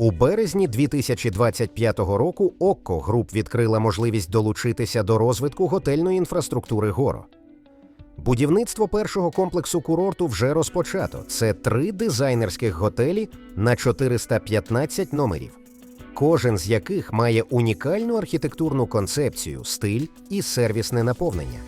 У березні 2025 року Окко Груп відкрила можливість долучитися до розвитку готельної інфраструктури Горо. Будівництво першого комплексу курорту вже розпочато. Це три дизайнерських готелі на 415 номерів, кожен з яких має унікальну архітектурну концепцію, стиль і сервісне наповнення.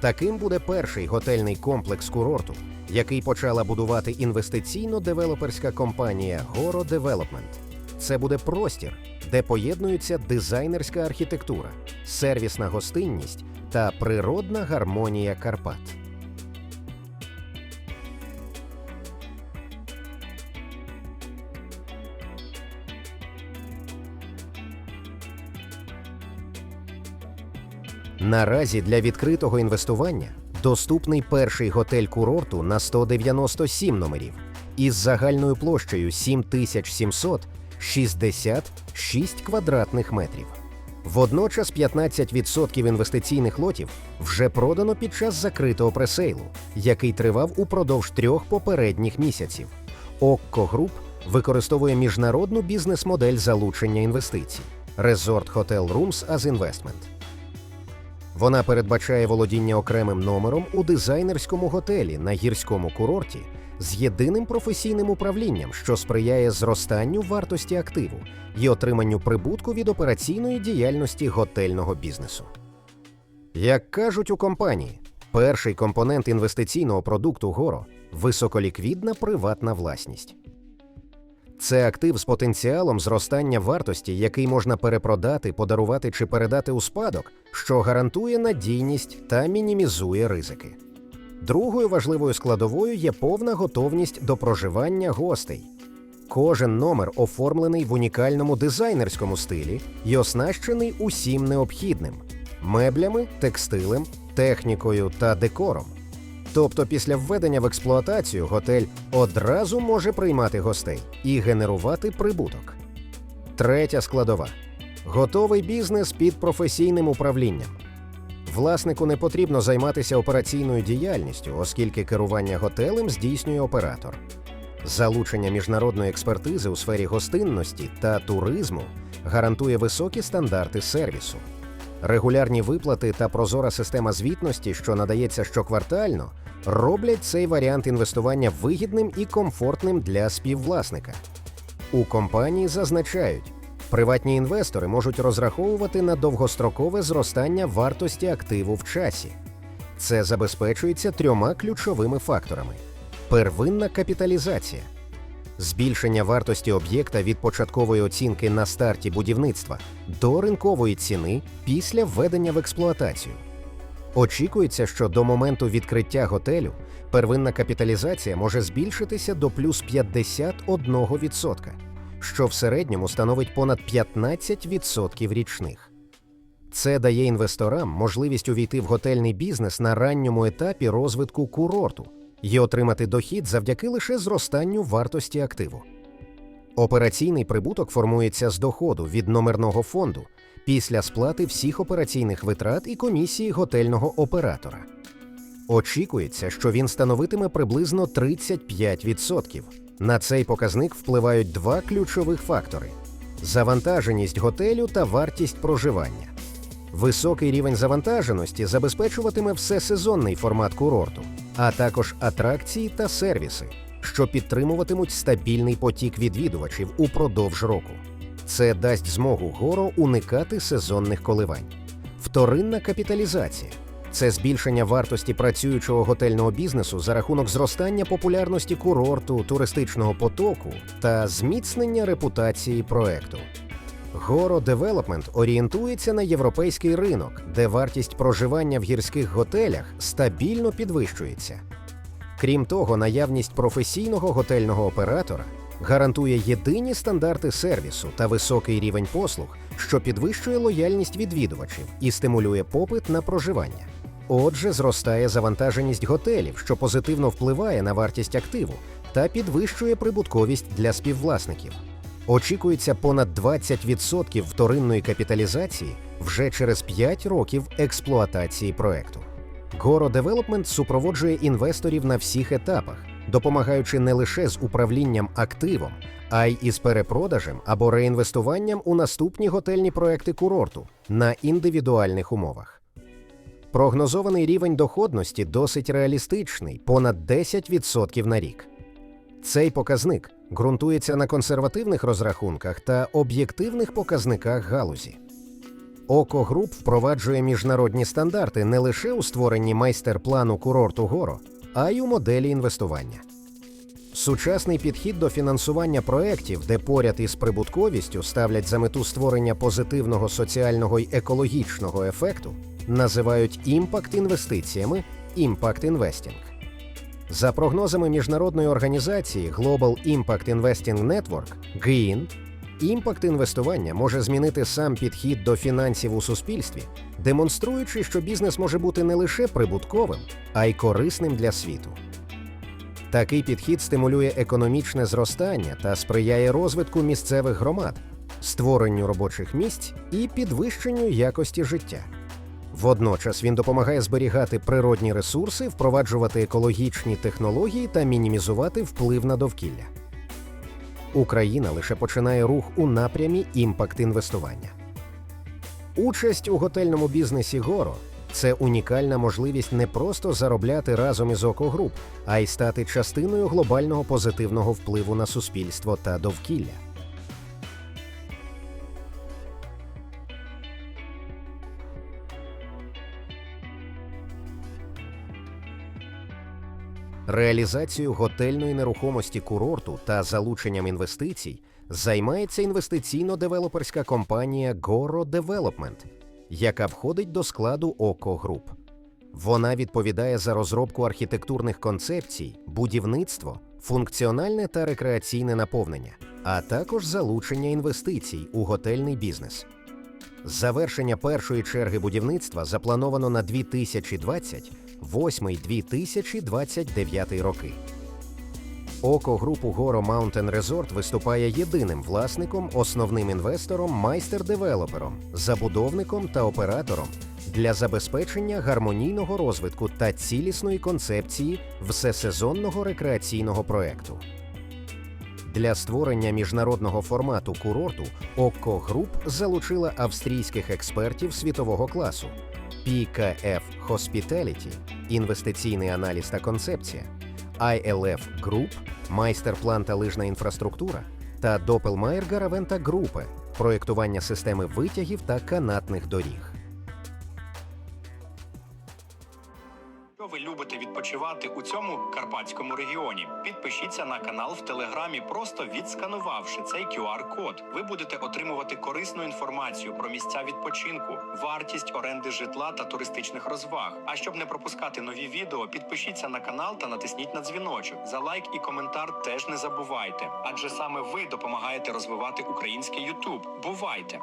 Таким буде перший готельний комплекс курорту, який почала будувати інвестиційно-девелоперська компанія Goro Development. Це буде простір, де поєднуються дизайнерська архітектура, сервісна гостинність та природна гармонія Карпат. Наразі для відкритого інвестування доступний перший готель курорту на 197 номерів із загальною площею 7766 квадратних метрів. Водночас 15% інвестиційних лотів вже продано під час закритого пресейлу, який тривав упродовж трьох попередніх місяців. Окко Груп використовує міжнародну бізнес-модель залучення інвестицій Resort Hotel Rooms as Investment. Вона передбачає володіння окремим номером у дизайнерському готелі на гірському курорті з єдиним професійним управлінням, що сприяє зростанню вартості активу і отриманню прибутку від операційної діяльності готельного бізнесу. Як кажуть у компанії, перший компонент інвестиційного продукту Горо високоліквідна приватна власність. Це актив з потенціалом зростання вартості, який можна перепродати, подарувати чи передати у спадок, що гарантує надійність та мінімізує ризики. Другою важливою складовою є повна готовність до проживання гостей. Кожен номер оформлений в унікальному дизайнерському стилі і оснащений усім необхідним меблями, текстилем, технікою та декором. Тобто після введення в експлуатацію готель одразу може приймати гостей і генерувати прибуток. Третя складова готовий бізнес під професійним управлінням. Власнику не потрібно займатися операційною діяльністю, оскільки керування готелем здійснює оператор. Залучення міжнародної експертизи у сфері гостинності та туризму гарантує високі стандарти сервісу. Регулярні виплати та прозора система звітності, що надається щоквартально, роблять цей варіант інвестування вигідним і комфортним для співвласника. У компанії зазначають, приватні інвестори можуть розраховувати на довгострокове зростання вартості активу в часі. Це забезпечується трьома ключовими факторами: первинна капіталізація. Збільшення вартості об'єкта від початкової оцінки на старті будівництва до ринкової ціни після введення в експлуатацію. Очікується, що до моменту відкриття готелю первинна капіталізація може збільшитися до плюс 51%, що в середньому становить понад 15% річних. Це дає інвесторам можливість увійти в готельний бізнес на ранньому етапі розвитку курорту і отримати дохід завдяки лише зростанню вартості активу. Операційний прибуток формується з доходу від номерного фонду після сплати всіх операційних витрат і комісії готельного оператора. Очікується, що він становитиме приблизно 35%. На цей показник впливають два ключових фактори: завантаженість готелю та вартість проживання. Високий рівень завантаженості забезпечуватиме всесезонний формат курорту, а також атракції та сервіси, що підтримуватимуть стабільний потік відвідувачів упродовж року. Це дасть змогу горо уникати сезонних коливань. Вторинна капіталізація це збільшення вартості працюючого готельного бізнесу за рахунок зростання популярності курорту, туристичного потоку та зміцнення репутації проекту. Горо Девелопмент орієнтується на європейський ринок, де вартість проживання в гірських готелях стабільно підвищується. Крім того, наявність професійного готельного оператора гарантує єдині стандарти сервісу та високий рівень послуг, що підвищує лояльність відвідувачів і стимулює попит на проживання. Отже, зростає завантаженість готелів, що позитивно впливає на вартість активу та підвищує прибутковість для співвласників. Очікується понад 20% вторинної капіталізації вже через 5 років експлуатації проекту. Goro Development супроводжує інвесторів на всіх етапах, допомагаючи не лише з управлінням активом, а й із перепродажем або реінвестуванням у наступні готельні проекти курорту на індивідуальних умовах. Прогнозований рівень доходності досить реалістичний понад 10% на рік. Цей показник ґрунтується на консервативних розрахунках та об'єктивних показниках галузі. Око Груп впроваджує міжнародні стандарти не лише у створенні майстер-плану курорту Горо, а й у моделі інвестування. Сучасний підхід до фінансування проєктів, де поряд із прибутковістю ставлять за мету створення позитивного соціального й екологічного ефекту, називають імпакт інвестиціями імпакт інвестінг. За прогнозами міжнародної організації Global Impact Investing Network GIIN, імпакт інвестування може змінити сам підхід до фінансів у суспільстві, демонструючи, що бізнес може бути не лише прибутковим, а й корисним для світу. Такий підхід стимулює економічне зростання та сприяє розвитку місцевих громад, створенню робочих місць і підвищенню якості життя. Водночас він допомагає зберігати природні ресурси, впроваджувати екологічні технології та мінімізувати вплив на довкілля. Україна лише починає рух у напрямі імпакт інвестування. Участь у готельному бізнесі Горо це унікальна можливість не просто заробляти разом із Окогруп, а й стати частиною глобального позитивного впливу на суспільство та довкілля. Реалізацією готельної нерухомості курорту та залученням інвестицій займається інвестиційно-девелоперська компанія Goro Development, яка входить до складу Око Груп. Вона відповідає за розробку архітектурних концепцій, будівництво, функціональне та рекреаційне наповнення, а також залучення інвестицій у готельний бізнес. Завершення першої черги будівництва заплановано на 2028-2029 роки. Око групу Горо Mountain Resort виступає єдиним власником, основним інвестором, майстер-девелопером, забудовником та оператором для забезпечення гармонійного розвитку та цілісної концепції всесезонного рекреаційного проекту. Для створення міжнародного формату курорту Окко Груп залучила австрійських експертів світового класу. PKF Hospitality – інвестиційний аналіз та концепція, ILF Group – майстер-план та лижна інфраструктура. Та Doppelmayr Garaventa Gruppe – проєктування системи витягів та канатних доріг. Якщо ви любите відпочивати у цьому карпатському регіоні, підпишіться на канал в телеграмі, просто відсканувавши цей QR-код. Ви будете отримувати корисну інформацію про місця відпочинку, вартість оренди житла та туристичних розваг. А щоб не пропускати нові відео, підпишіться на канал та натисніть на дзвіночок. За лайк і коментар теж не забувайте, адже саме ви допомагаєте розвивати український YouTube. Бувайте!